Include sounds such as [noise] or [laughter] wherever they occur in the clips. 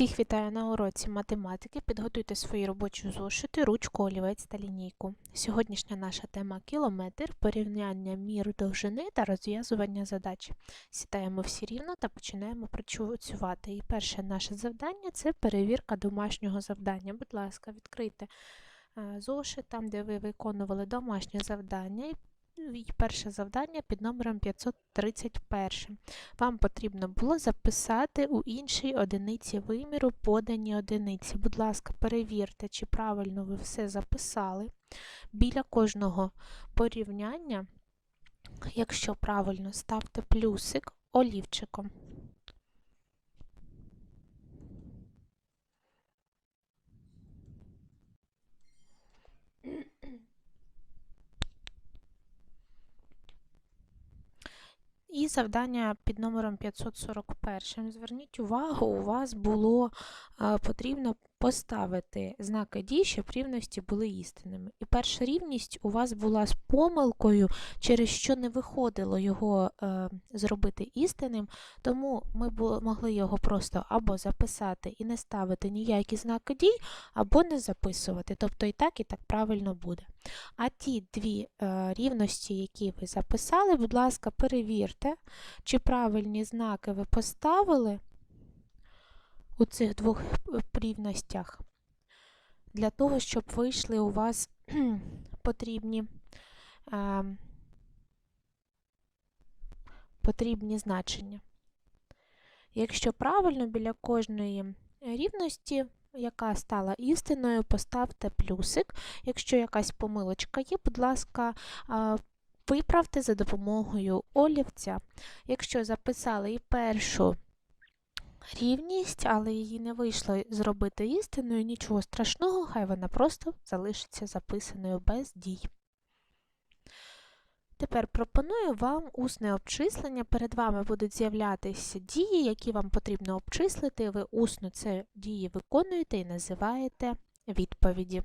Всіх вітаю на уроці математики. Підготуйте свої робочі зошити, ручку, олівець та лінійку. Сьогоднішня наша тема кілометр, порівняння мір довжини та розв'язування задач. Сідаємо всі рівно та починаємо працювати. І перше наше завдання це перевірка домашнього завдання. Будь ласка, відкрийте е, зошит там, де ви виконували домашнє завдання. І і перше завдання під номером 531. Вам потрібно було записати у іншій одиниці виміру подані одиниці. Будь ласка, перевірте, чи правильно ви все записали. Біля кожного порівняння, якщо правильно, ставте плюсик олівчиком. І завдання під номером 541. Зверніть увагу, у вас було е, потрібно поставити знаки дій, щоб рівності були істинними. І перша рівність у вас була з помилкою, через що не виходило його е, зробити істинним, тому ми було, могли його просто або записати і не ставити ніякі знаки дій, або не записувати. Тобто і так, і так правильно буде. А ті дві е, рівності, які ви записали, будь ласка, перевірте, чи правильні знаки ви поставили у цих двох рівностях, для того, щоб вийшли у вас [clears throat] потрібні, е, потрібні значення. Якщо правильно, біля кожної рівності яка стала істиною, поставте плюсик. Якщо якась помилочка є, будь ласка, виправте за допомогою олівця. Якщо записали і першу рівність, але її не вийшло зробити істиною, нічого страшного, хай вона просто залишиться записаною без дій. Тепер пропоную вам усне обчислення. Перед вами будуть з'являтися дії, які вам потрібно обчислити. Ви усно ці дії виконуєте і називаєте відповіді.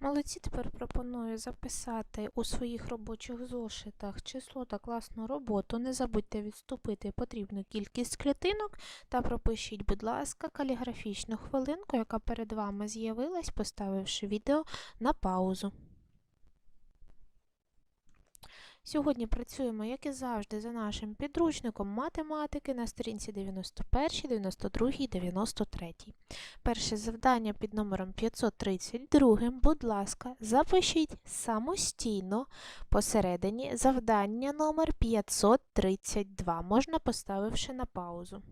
Молодці тепер пропоную записати у своїх робочих зошитах число та класну роботу. Не забудьте відступити потрібну кількість клітинок та пропишіть, будь ласка, каліграфічну хвилинку, яка перед вами з'явилась, поставивши відео на паузу. Сьогодні працюємо, як і завжди, за нашим підручником математики на сторінці 91, 92, 93. Перше завдання під номером 532. Будь ласка, запишіть самостійно посередині завдання номер 532, можна поставивши на паузу.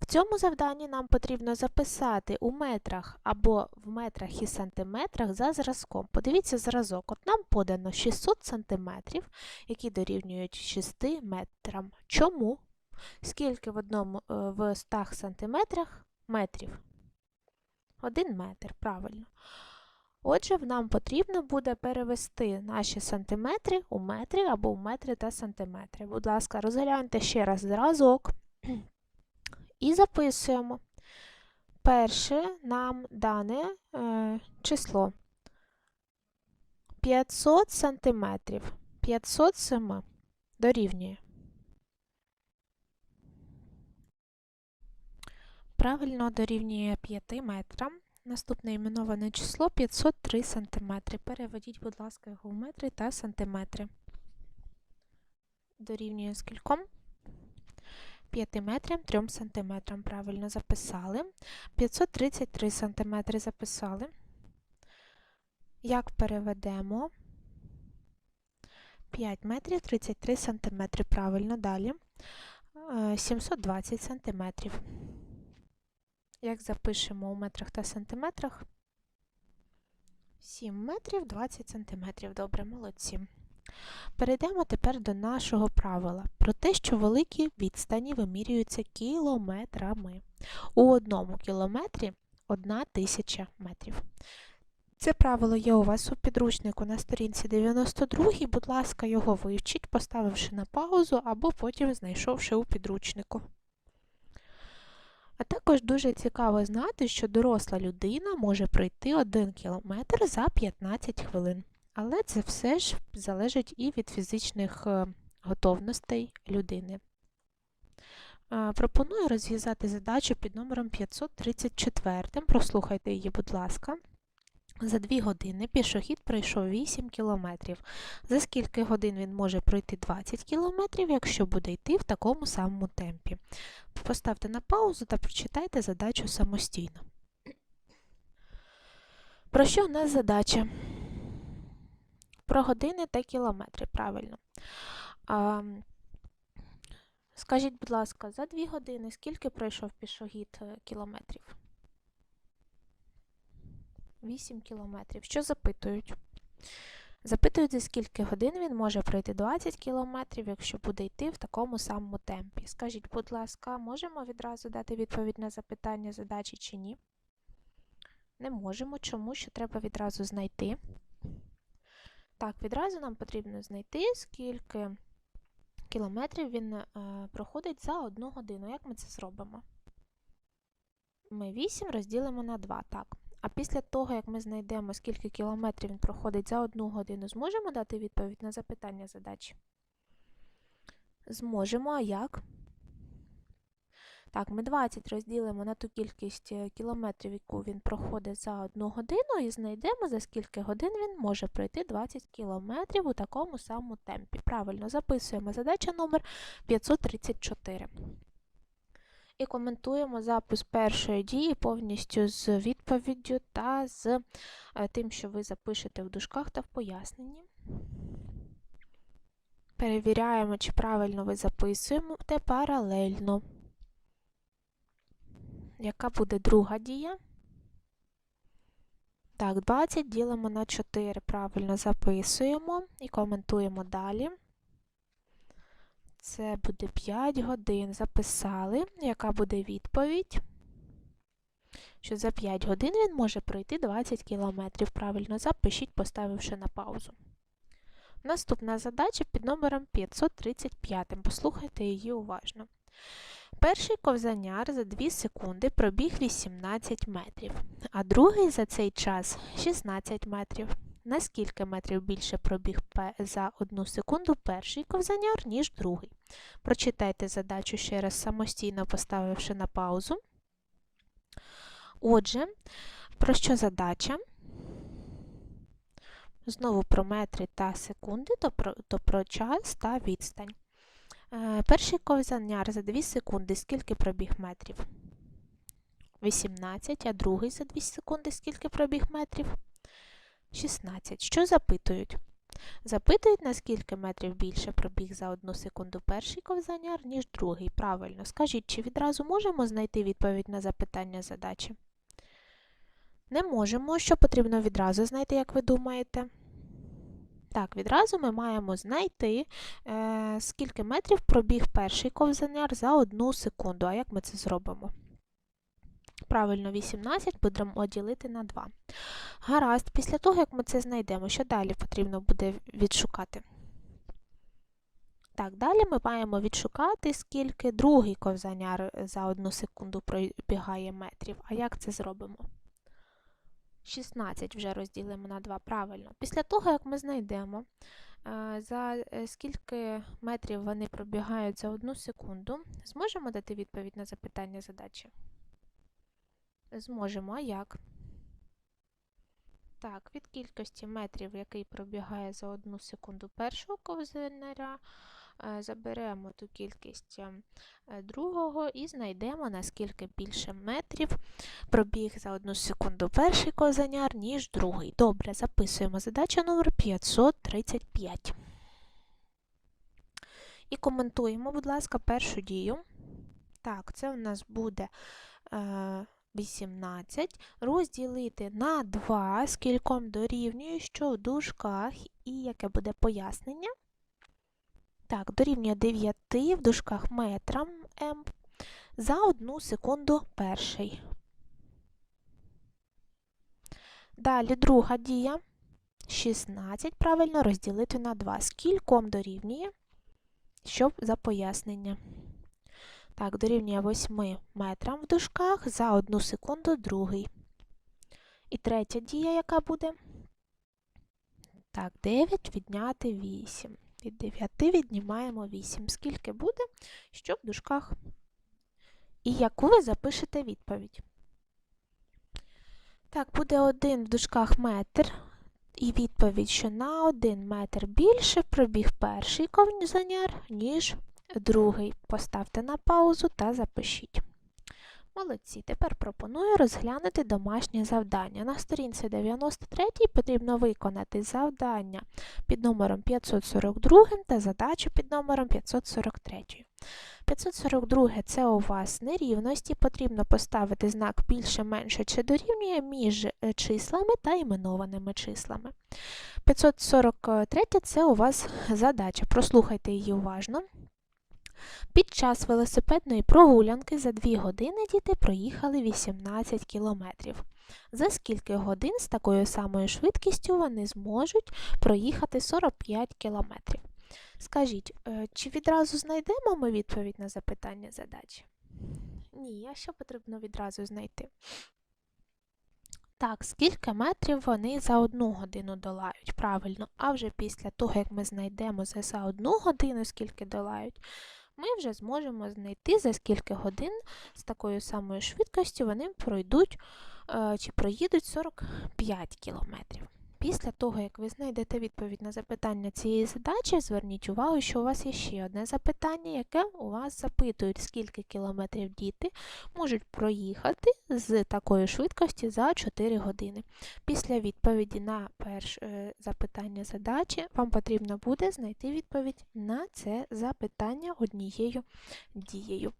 В цьому завданні нам потрібно записати у метрах або в метрах і сантиметрах за зразком. Подивіться зразок. От нам подано 600 сантиметрів, які дорівнюють 6 метрам. Чому? Скільки в одному е, в 100 сантиметрах метрів? Один метр, правильно. Отже, нам потрібно буде перевести наші сантиметри у метри або у метри та сантиметри. Будь ласка, розгляньте ще раз зразок і записуємо. Перше нам дане е, число 500 сантиметрів. 507 дорівнює. Правильно дорівнює 5 метрам. Наступне іменоване число 503 см. Переведіть, будь ласка, його в метри та сантиметри. Дорівнює скільком? 5 метрам 3 см. Правильно записали. 533 см записали. Як переведемо? 5 метрів 33 см. Правильно далі. 720 см. Як запишемо у метрах та сантиметрах? 7 метрів 20 сантиметрів. Добре, молодці. Перейдемо тепер до нашого правила про те, що великі відстані вимірюються кілометрами. У одному кілометрі одна тисяча метрів. Це правило є у вас у підручнику на сторінці 92. Будь ласка, його вивчіть, поставивши на паузу або потім знайшовши у підручнику. А також дуже цікаво знати, що доросла людина може пройти 1 кілометр за 15 хвилин. Але це все ж залежить і від фізичних е, готовностей людини. Е, пропоную розв'язати задачу під номером 534. Прослухайте її, будь ласка. За 2 години пішохід пройшов 8 кілометрів. За скільки годин він може пройти 20 кілометрів, якщо буде йти в такому самому темпі. Поставте на паузу та прочитайте задачу самостійно. Про що в нас задача? Про години та кілометри, правильно. А, Скажіть, будь ласка, за 2 години скільки пройшов пішохід е, кілометрів? 8 кілометрів. Що запитують? Запитують, за скільки годин він може пройти 20 кілометрів, якщо буде йти в такому самому темпі. Скажіть, будь ласка, можемо відразу дати відповідь на запитання задачі чи ні? Не можемо, чому що треба відразу знайти. Так, відразу нам потрібно знайти, скільки кілометрів він е, проходить за одну годину. Як ми це зробимо? Ми 8 розділимо на 2, так. А після того, як ми знайдемо, скільки кілометрів він проходить за одну годину, зможемо дати відповідь на запитання задачі? Зможемо, а як? Так, ми 20 розділимо на ту кількість е, кілометрів, яку він проходить за одну годину, і знайдемо, за скільки годин він може пройти 20 кілометрів у такому самому темпі. Правильно, записуємо задача номер 534 і коментуємо запис першої дії повністю з відповіддю та з е, тим, що ви запишете в дужках та в поясненні. Перевіряємо, чи правильно ви записуєте паралельно. Яка буде друга дія? Так, 20 ділимо на 4. Правильно записуємо і коментуємо далі. Це буде 5 годин. Записали, яка буде відповідь? Що за 5 годин він може пройти 20 кілометрів. Правильно запишіть, поставивши на паузу. Наступна задача під номером 535. Послухайте її уважно. Перший ковзаняр за 2 секунди пробіг 18 метрів, а другий за цей час 16 метрів. На скільки метрів більше пробіг за одну секунду перший ковзаняр, ніж другий. Прочитайте задачу ще раз самостійно поставивши на паузу. Отже, про що задача? Знову про метри та секунди, то про, то про час та відстань. Е, перший ковзаняр за 2 секунди скільки пробіг метрів? 18, а другий за 2 секунди скільки пробіг метрів? 16. Що запитують? Запитують, наскільки метрів більше пробіг за одну секунду перший ковзаняр, ніж другий. Правильно. Скажіть, чи відразу можемо знайти відповідь на запитання задачі? Не можемо. Що потрібно відразу знайти, як ви думаєте? Так, відразу ми маємо знайти, е, скільки метрів пробіг перший ковзаняр за одну секунду. А як ми це зробимо? Правильно, 18 будемо ділити на 2. Гаразд, після того, як ми це знайдемо, що далі потрібно буде відшукати? Так, далі ми маємо відшукати, скільки другий ковзаняр за одну секунду пробігає метрів. А як це зробимо? 16 вже розділимо на 2, правильно. Після того, як ми знайдемо, е, за е, скільки метрів вони пробігають за одну секунду, зможемо дати відповідь на запитання задачі? Зможемо, а як? Так, від кількості метрів, який пробігає за одну секунду першого ковзанаря, заберемо ту кількість е, другого і знайдемо, наскільки більше метрів пробіг за одну секунду перший ковзаняр, ніж другий. Добре, записуємо задача номер 535. І коментуємо, будь ласка, першу дію. Так, це у нас буде. Е 18 розділити на 2, скільком дорівнює, що в дужках, і яке буде пояснення. Так, дорівнює 9 в дужках метрам М за 1 секунду перший. Далі друга дія. 16 правильно розділити на 2. Скільком дорівнює, щоб за пояснення. Так, дорівнює 8 метрам в дужках за 1 секунду другий. І третя дія, яка буде? Так, 9 відняти 8. Від 9 віднімаємо 8. Скільки буде? Що в дужках? І яку ви запишете відповідь? Так, буде 1 в дужках метр. І відповідь, що на 1 метр більше пробіг перший ковзаняр, ніж другий. Поставте на паузу та запишіть. Молодці, тепер пропоную розглянути домашнє завдання. На сторінці 93 потрібно виконати завдання під номером 542 та задачу під номером 543. 542 це у вас нерівності, потрібно поставити знак більше, менше чи дорівнює між е, числами та іменованими числами. 543 це у вас задача. Прослухайте її уважно. Під час велосипедної прогулянки за 2 години діти проїхали 18 кілометрів. За скільки годин з такою самою швидкістю вони зможуть проїхати 45 кілометрів? Скажіть, е, чи відразу знайдемо ми відповідь на запитання задачі? Ні, а що потрібно відразу знайти? Так, скільки метрів вони за одну годину долають? Правильно, а вже після того, як ми знайдемо за одну годину, скільки долають, ми вже зможемо знайти, за скільки годин з такою самою швидкістю вони пройдуть е, чи проїдуть 45 кілометрів. Після того, як ви знайдете відповідь на запитання цієї задачі, зверніть увагу, що у вас є ще одне запитання, яке у вас запитують, скільки кілометрів діти можуть проїхати з такої швидкості за 4 години. Після відповіді на перше запитання задачі вам потрібно буде знайти відповідь на це запитання однією дією.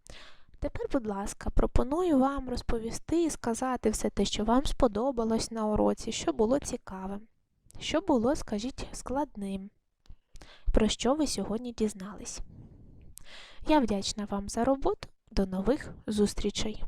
Тепер, будь ласка, пропоную вам розповісти і сказати все те, що вам сподобалось на уроці, що було цікавим, що було, скажіть, складним, про що ви сьогодні дізнались. Я вдячна вам за роботу. До нових зустрічей!